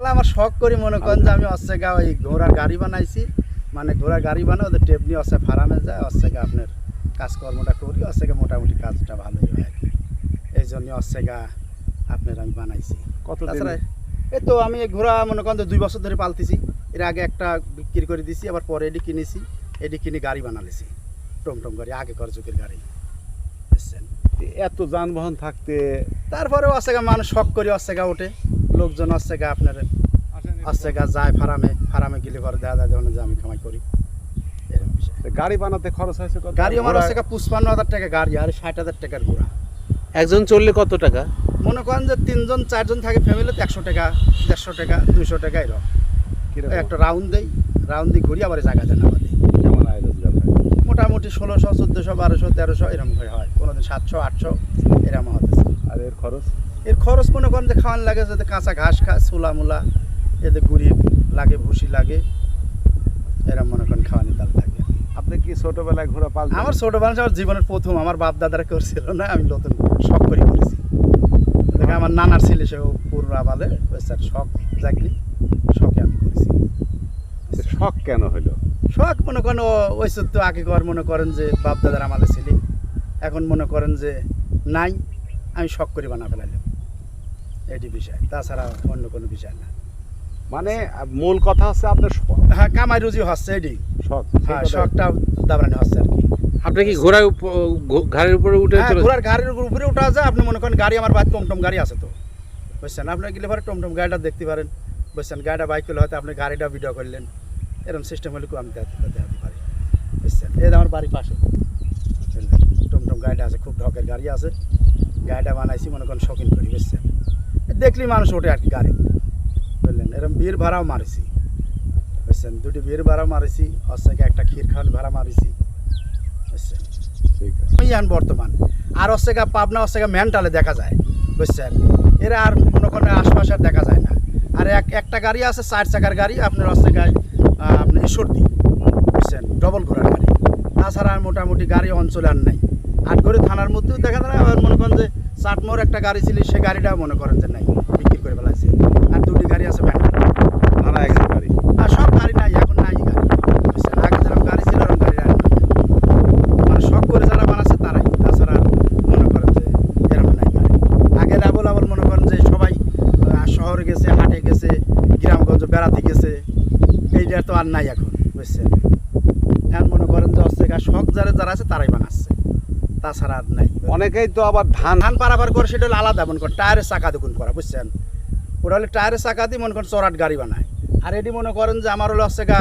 তাহলে আমার শখ করি মনে করেন যে আমি অস্তেগা ওই ঘোড়ার গাড়ি বানাইছি। মানে ঘোড়ার গাড়ি বানাই ওদের টেপ নিয়ে অস্তে ফার্মে যায় অস্তেগা আপনার কাজকর্মটা করি অস্তেগা মোটামুটি কাজটা ভালোই হয় আর কি। এই জন্য অস্তেগা আপনার আমি বানাইছি। কত তাছাড়া এই তো আমি ঘোড়া মনে করেন দুই বছর ধরে পালতেছি। এর আগে একটা বিক্রি করে দিছি আবার পরে এটি কিনেছি এটি কিনে গাড়ি বানালেছি। টমটম গাড়ি আগে কর যুগের গাড়ি। বুঝছেন? এত যানবাহন থাকতে তারপরেও অস্তেগা মানুষ শখ করে অস্তেগা ওঠে। লোকজন অস্তেগা আপনার অস্তেগা যায় ফার্মে ফার্মে গেলে পরে দেখা যায় যেমন যে আমি কামাই করি। গাড়ি বানাতে খরচ হয়েছে গাড়ি আমার অস্তেগা পুষ্পান্ন হাজার টাকা গাড়ি আর ষাট হাজার টাকার ঘোড়া। একজন চললে কত টাকা? মনে করেন যে তিনজন চারজন থাকে ফ্যামিলিতে একশো টাকা দেড়শো টাকা দুশো টাকা এরকম। একটা রাউন্ড দেই রাউন্ড দিয়ে ঘুরি আবার জায়গা রোজগার হয়? মোটামুটি ষোলোশো চোদ্দোশো বারোশো তেরোশো এরকম করে হয়। কোনোদিন সাতশো আটশো এরকম হতেছে। আর এর খরচ? এর খরচ মনে করেন যে খাওয়ান লাগে যাতে কাঁচা ঘাস খায় ছোলা মোলা এতে গুড়ি লাগে ভুসি লাগে এরা মনে করেন খাওয়ানি তাল থাকে। আপনি কি ছোটোবেলায় ঘোড়া পালতেন? আমার ছোট মানুষ আমার জীবনের প্রথম আমার বাপ দাদারা করছিল না আমি নতুন শখ করে করেছি দেখে আমার নানার ছেলে সেও পুররা বলে স্যার শখ জাগলি শখে আমি করেছি শখ কেন হলো? শখ মনে করেন ওই সত্য আগে কর মনে করেন যে বাপ দাদার আমাদের ছেলে। এখন মনে করেন যে নাই আমি শখ করে বানা ফেলাইলাম। এটি বিষয় তাছাড়া অন্য কোনো বিষয় না। মানে মূল কথা হচ্ছে আপনার হ্যাঁ কামাই রুজি হচ্ছে এটি। শখ হ্যাঁ শখটা দাবরানি হচ্ছে আর কি। আপনি কি ঘোড়ার ঘাড়ের উপরে উঠে হ্যাঁ ঘোড়ার গাড়ির উপরে উঠা যায়। আপনি মনে করেন গাড়ি আমার বাড়িতে টমটম গাড়ি আছে তো। বুঝছেন? আপনার গেলে পরে টমটম গাড়িটা দেখতে পারেন। বুঝছেন? গাড়িটা বাইক করলে হয়তো আপনি গাড়িটা ভিডিও করলেন। এরকম সিস্টেম হলে আমি দেখাতে দেখাতে পারি। বুঝছেন? এই আমার বাড়ির পাশে? টমটম গাড়িটা আছে খুব ঢকের গাড়ি আছে। গাড়িটা বানাইছি মনে করেন শখিন করি বুঝছেন? দেখলি মানুষ ওঠে আর কি গাড়ি বুঝলেন? এরকম বীর ভাড়াও মারিছি। বুঝছেন? দুটি বীর ভাড়া মারিছি অস্থাকে একটা ক্ষীর খাওয়ান ভাড়া মারিছি। বুঝছেন? এখন বর্তমান। আর হচ্ছে পাবনা হচ্ছে মেন্টালে দেখা যায়। বুঝছেন? এরা আর কোনো কোনো আশপাশে আর দেখা যায় না। আর এক একটা গাড়ি আছে চার চাকার গাড়ি আপনার হচ্ছে গাড়ি আপনি সর্দি বুঝছেন? ডবল ঘোড়ার গাড়ি। তাছাড়া আর মোটামুটি গাড়ি অঞ্চলে আর নাই। আটঘরে থানার মধ্যেও দেখা যায় মনে করেন যে চাটমোর একটা গাড়ি ছিল সে গাড়িটাও মনে করেন যে নাই বিক্রি করে ফেলাইছে। আর দুটি গাড়ি আছে ভাড়া গাড়ি। আর সব গাড়ি নাই এখন নাই গাড়ি। বুঝছেন? আগে যেরকম গাড়ি ছিল এরকম গাড়ি নাই। মানে শখ করে যারা বানাচ্ছে তারাই। তাছাড়া মনে করেন যে এরকম নাই গাড়ি। আগে ডাবল আবার মনে করেন যে সবাই শহরে গেছে হাটে গেছে গ্রামগঞ্জ বেড়াতে গেছে। এইটা তো আর নাই এখন বুঝছেন? এখন মনে করেন যে হচ্ছে শখ যারা যারা আছে তারাই বানাচ্ছে তাছাড়া আর নাই। অনেকেই তো আবার ধান ধান পারাবার করে সেটা হলো আলাদা মনে করেন টায়ারের চাকা দুগুণ করা বুঝছেন? ওটা হলে টায়ারের চাকা দিয়ে মনে করেন চড়াট গাড়ি বানায়। আর এটি মনে করেন যে আমার হলো হচ্ছে গা